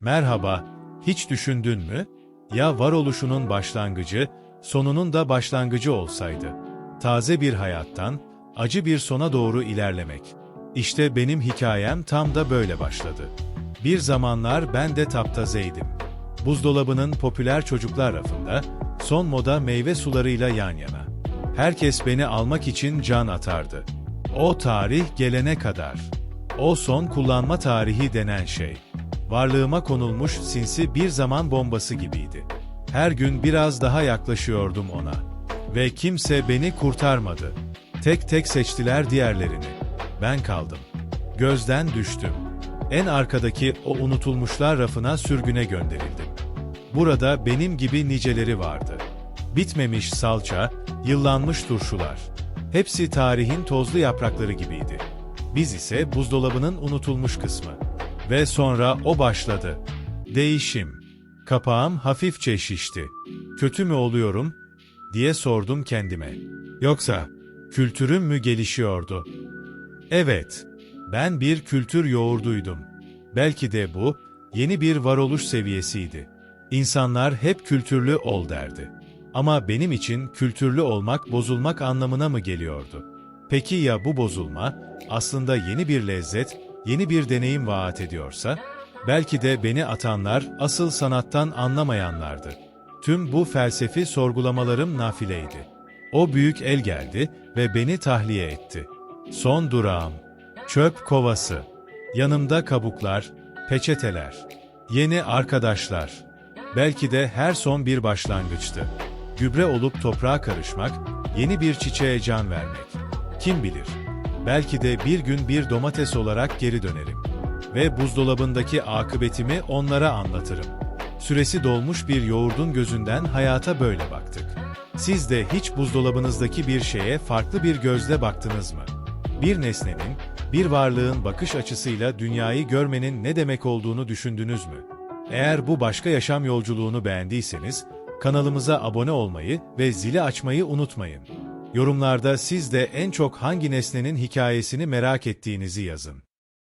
Merhaba, hiç düşündün mü? Ya varoluşunun başlangıcı, sonunun da başlangıcı olsaydı. Taze bir hayattan, acı bir sona doğru ilerlemek. İşte benim hikayem tam da böyle başladı. Bir zamanlar ben de taptazeydim. Buzdolabının popüler çocuklar rafında, son moda meyve sularıyla yan yana. Herkes beni almak için can atardı. O tarih gelene kadar. O son kullanma tarihi denen şey. Varlığıma konulmuş sinsi bir zaman bombası gibiydi. Her gün biraz daha yaklaşıyordum ona. Ve kimse beni kurtarmadı. Tek tek seçtiler diğerlerini. Ben kaldım. Gözden düştüm. En arkadaki o unutulmuşlar rafına sürgüne gönderildim. Burada benim gibi niceleri vardı. Bitmemiş salça, yıllanmış turşular. Hepsi tarihin tozlu yaprakları gibiydi. Biz ise buzdolabının unutulmuş kısmı. Ve sonra o başladı. Değişim. Kapağım hafifçe şişti. Kötü mü oluyorum? diye sordum kendime. Yoksa kültürüm mü gelişiyordu? Evet, ben bir kültür yoğurduydum. Belki de bu yeni bir varoluş seviyesiydi. İnsanlar hep kültürlü ol derdi. Ama benim için kültürlü olmak bozulmak anlamına mı geliyordu? Peki ya bu bozulma aslında yeni bir lezzet, yeni bir deneyim vaat ediyorsa? Belki de beni atanlar asıl sanattan anlamayanlardı. Tüm bu felsefi sorgulamalarım nafileydi. O büyük el geldi ve beni tahliye etti. Son durağım. Çöp kovası. Yanımda kabuklar, peçeteler. Yeni arkadaşlar. Belki de her son bir başlangıçtı. Gübre olup toprağa karışmak, yeni bir çiçeğe can vermek. Kim bilir? Belki de bir gün bir domates olarak geri dönerim. Ve buzdolabındaki akıbetimi onlara anlatırım. Süresi dolmuş bir yoğurdun gözünden hayata böyle baktık. Siz de hiç buzdolabınızdaki bir şeye farklı bir gözle baktınız mı? Bir nesnenin, bir varlığın bakış açısıyla dünyayı görmenin ne demek olduğunu düşündünüz mü? Eğer bu başka yaşam yolculuğunu beğendiyseniz, kanalımıza abone olmayı ve zili açmayı unutmayın. Yorumlarda siz de en çok hangi nesnenin hikayesini merak ettiğinizi yazın.